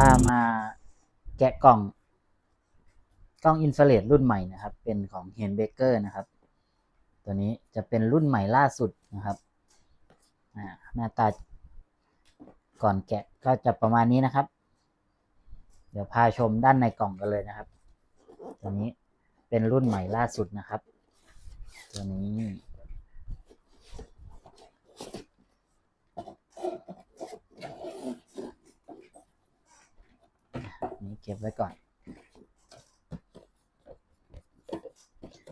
พามาแกะกล่อง กล้องอินฟราเรดรุ่นใหม่นะครับ เป็นของเฮนเบเกอร์นะครับ ตัวนี้จะเป็นรุ่นใหม่ล่าสุดนะครับหน้าตาก่อนแกะก็จะประมาณนี้นะครับ เดี๋ยวพาชมด้านในกล่องกันเลยนะครับ ตัวนี้เป็นรุ่นใหม่ล่าสุดนะครับ ตัวนี้ นี่เก็บไว้ก่อน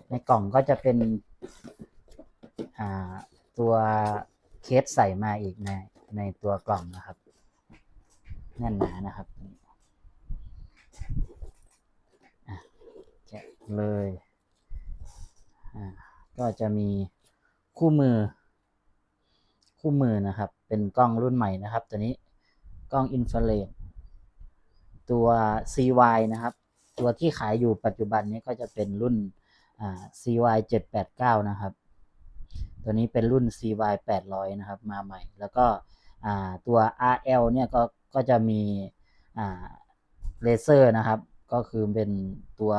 ในกล่องก็จะเป็นตัวเคสใส่มาอีกในในตัวกล่องนะครับแน่นหนานะครับอะแกะเลยอ่าก็จะมีคู่มือ คู่มือนะครับ เป็นกล้องรุ่นใหม่นะครับ ตัวนี้กล้องอินฟราเรด ตัว CY นะครับ ตัวที่ขายอยู่ปัจจุบันนี้ก็จะเป็นรุ่น CY 789 นะครับ ตัวนี้เป็นรุ่น CY 800 นะครับ มาใหม่ แล้วก็ตัว RL เนี่ยก็ก็จะมีเลเซอร์นะครับ ก็คือเป็นตัว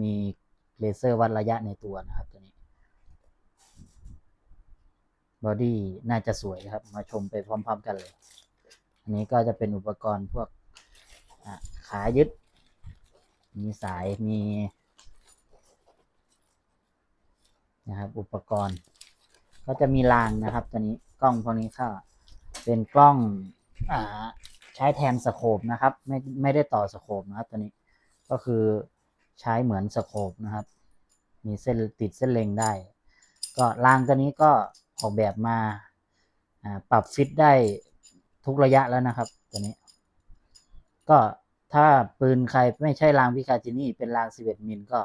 มีเลเซอร์วัดระยะในตัวนะครับตัวนี้บอดี้น่าจะสวยครับ มาชมไปพร้อมๆกันเลย อันนี้ก็จะเป็นอุปกรณ์พวก ขายึด มีสายมีนะครับ อุปกรณ์ ก็จะมีรางนะครับ ตัวนี้กล้องพวกนี้ก็เป็นกล้องอ่าใช้แทนสโคปนะครับ ไม่ไม่ได้ต่อสโคปนะครับ ตัวนี้ก็คือใช้เหมือนสโคปนะครับ มีเส้นติดเส้นเล็งได้ ก็รางตัวนี้ก็ออกแบบมาอ่าปรับฟิตได้ทุกระยะแล้วนะครับ ตัวนี้ ก็ ถ้าปืนใครไม่ใช่รางพิคาจินี่เป็นราง 11 มิลก็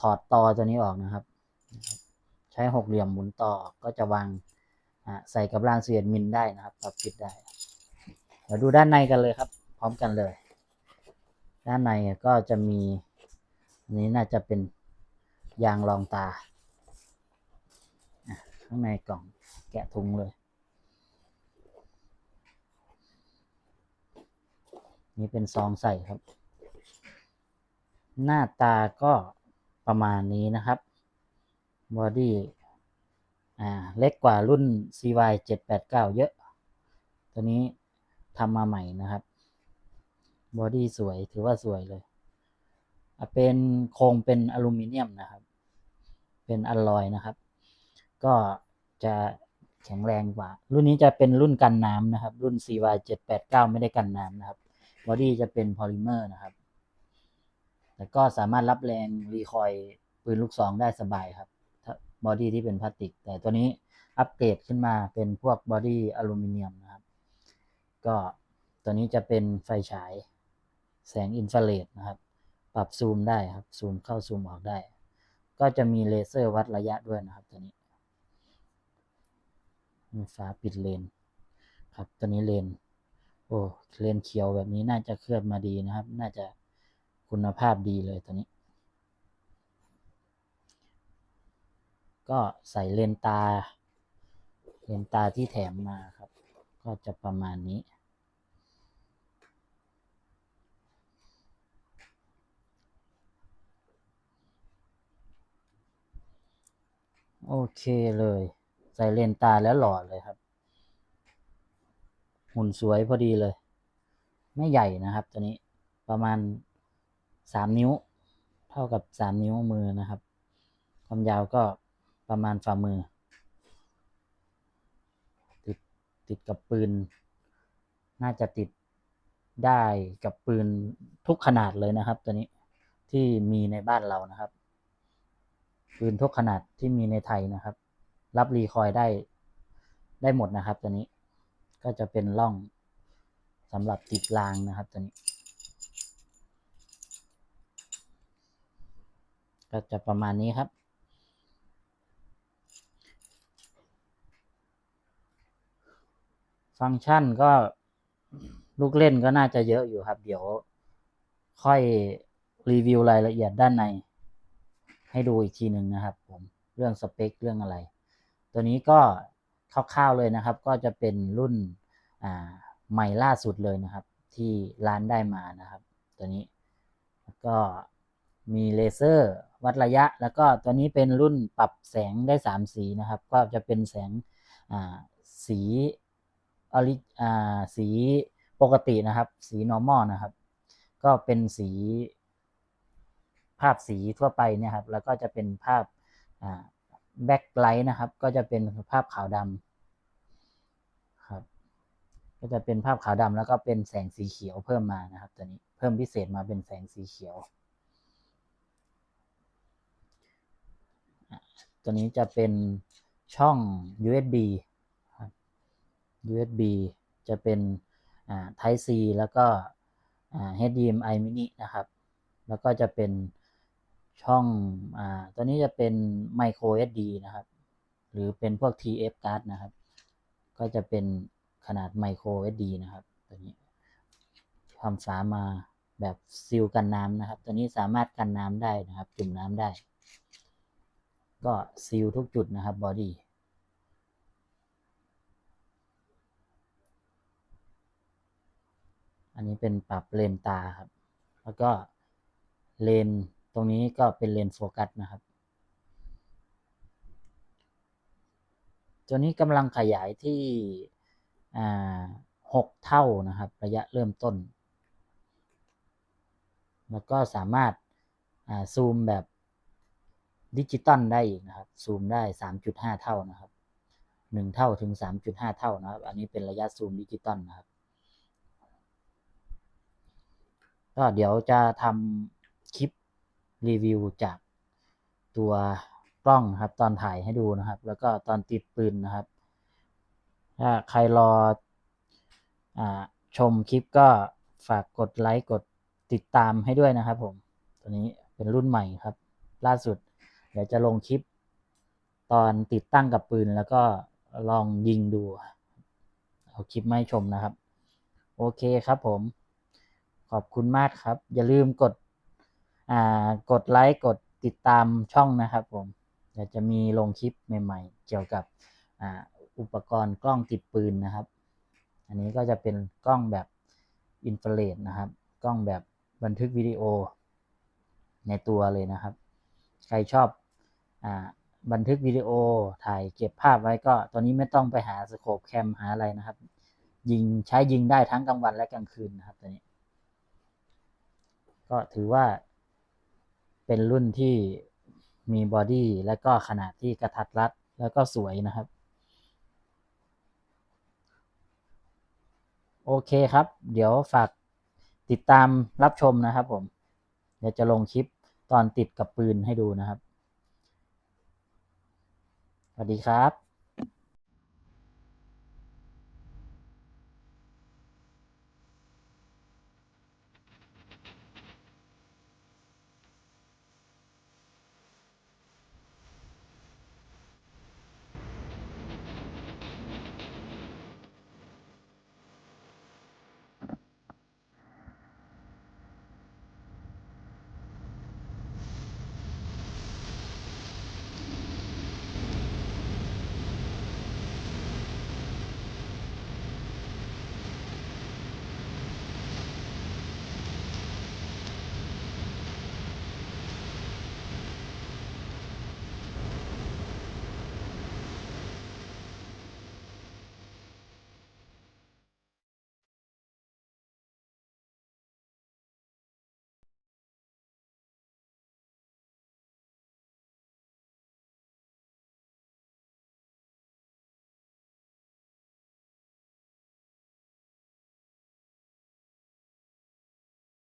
ถอดตอตัวนี้ออกนะครับ ใช้หกเหลี่ยมหมุนต่อก็จะวางใส่กับราง 11 มิลได้นะครับปรับฟิตได้เดี๋ยวดูด้านในกันเลยครับ พร้อมกันเลย ด้านในก็จะมีอันนี้น่าจะเป็นยางรองตาข้างในกล่องแกะถุงเลย นี่เป็นซองใส่ครับ หน้าตาก็ประมาณนี้นะครับบอดี้อ่าเล็กกว่ารุ่น CY 789 เยอะ ตัวนี้ทำมาใหม่นะครับบอดี้สวยถือว่าสวยเลย เป็นโครงเป็นอลูมิเนียมนะครับ เป็นอลลอยนะครับ ก็จะแข็งแรงกว่า รุ่นนี้จะเป็นรุ่นกันน้ำนะครับ รุ่น CY 789 ไม่ได้กันน้ำนะครับ บอดี้จะเป็นพอลิเมอร์นะครับ แต่ก็สามารถรับแรงรีคอยล์ปืนลูกซองได้สบายครับถ้าบอดี้ที่เป็นพลาสติก แต่ตัวนี้อัปเกรดขึ้นมาเป็นพวกบอดี้อลูมิเนียมนะครับ ก็ตัวนี้จะเป็นไฟฉายแสงอินฟราเรดนะครับ ปรับซูมได้ครับ ซูมเข้าซูมออกได้ ก็จะมีเลเซอร์วัดระยะด้วยนะครับ ตัวนี้มีฝาปิดเลน ครับ ตัวนี้เลน โอ้เลนเขียวแบบนี้น่าจะเคลือบมาดีนะครับ น่าจะคุณภาพดีเลยตัวนี้ ก็ใส่เลนตา เลนตาที่แถมมาครับ ก็จะประมาณนี้ โอเคเลย ใส่เลนตาแล้วหล่อเลยครับ หุ่นสวยพอดีเลย ไม่ใหญ่นะครับตัวนี้ประมาณสามนิ้ว เท่ากับสามนิ้วมือนะครับ ความยาวก็ประมาณฝ่ามือ ติดติดกับปืน น่าจะติดได้กับปืนทุกขนาดเลยนะครับ ตัวนี้ที่มีในบ้านเรานะครับ ปืนทุกขนาดที่มีในไทยนะครับ รับรีคอยได้ได้หมดนะครับตัวนี้ ก็จะเป็นร่องสำหรับติดรางนะครับตัวนี้ ก็จะประมาณนี้ครับ ฟังก์ชันก็ลูกเล่นก็น่าจะเยอะอยู่ครับ เดี๋ยวค่อยรีวิวรายละเอียดด้านใน ให้ดูอีกทีหนึ่งนะครับผมเรื่องสเปคเรื่องอะไร ตัวนี้ก็ คร่าวๆเลยนะครับ ก็จะเป็นรุ่นใหม่ล่าสุดเลยนะครับ ที่ร้านได้มานะครับ ตัวนี้แล้วก็มีเลเซอร์วัดระยะ แล้วก็ตัวนี้เป็นรุ่นปรับแสงได้ 3 สีนะครับ ก็จะเป็นแสงสีออริสีปกตินะครับ สี normal นะครับ ก็เป็นสีภาพสีทั่วไปเนี่ยครับ แล้วก็จะเป็นภาพ แบ็คไลท์นะครับ ก็จะเป็นภาพขาวดำครับ ก็จะเป็นภาพขาวดำแล้วก็เป็นแสงสีเขียวเพิ่มมานะครับตัวนี้เพิ่มพิเศษมาเป็นแสงสีเขียว ตัวนี้จะเป็นช่อง USB USB จะเป็น Type C แล้วก็ HDMI mini นะครับ แล้วก็จะเป็น ช่องอ่าตัวนี้จะเป็น micro SD นะครับ หรือเป็นพวก TF card นะครับ ก็จะเป็นขนาด micro SD นะครับตัวนี้ทำฝามาแบบซีลกันน้ำนะครับ ตัวนี้สามารถกันน้ำได้นะครับ จุ่มน้ำได้ ก็ซีลทุกจุดนะครับบอดี้อันนี้เป็นปรับเลนตาครับ แล้วก็เลน ตรงนี้ก็เป็นเลนโฟกัสนะครับ ตัวนี้กำลังขยายที่หกเท่านะครับ ระยะเริ่มต้น แล้วก็สามารถาซูมแบบดิจิตอลได้อีกนะครับ ซูมได้ 3.5 เท่านะครับ 1 เท่าถึง 3.5 เท่านะครับ อันนี้เป็นระยะซูมดิจิตอลนะครับ ก็เดี๋ยวจะทำคลิป รีวิวจากตัวกล้องครับตอนถ่ายให้ดูนะครับ แล้วก็ตอนติดปืนนะครับ ถ้าใครรออชมคลิปก็ฝากกดไลค์กดติดตามให้ด้วยนะครับผม ตัวนี้เป็นรุ่นใหม่ครับ ล่าสุด เดี๋ยวจะลงคลิป ตอนติดตั้งกับปืนแล้วก็ลองยิงดู เอาคลิปมาให้ชมนะครับ โอเคครับผม ขอบคุณมากครับ อย่าลืมกด กดไลค์กดติดตามช่องนะครับผมเดี๋ยวจะมีลงคลิปใหม่ ๆ เกี่ยวกับอ,อุปกรณ์กล้องติดปืนนะครับ อันนี้ก็จะเป็นกล้องแบบอินฟราเรดนะครับ กล้องแบบบันทึกวิดีโอในตัวเลยนะครับ ใครชอบอบันทึกวิดีโอถ่ายเก็บภาพไว้ก็ตัวนี้ไม่ต้องไปหาสโคปแคมหาอะไรนะครับ ยิงใช้ยิงได้ทั้งกลางวันและกลางคืนนะครับตัวนี้ ก็ถือว่า เป็นรุ่นที่มีบอดี้และก็ขนาดที่กระทัดรัดแล้วก็สวยนะครับ โอเคครับ เดี๋ยวฝากติดตามรับชมนะครับผม เดี๋ยวจะลงคลิปตอนติดกับปืนให้ดูนะครับ สวัสดีครับ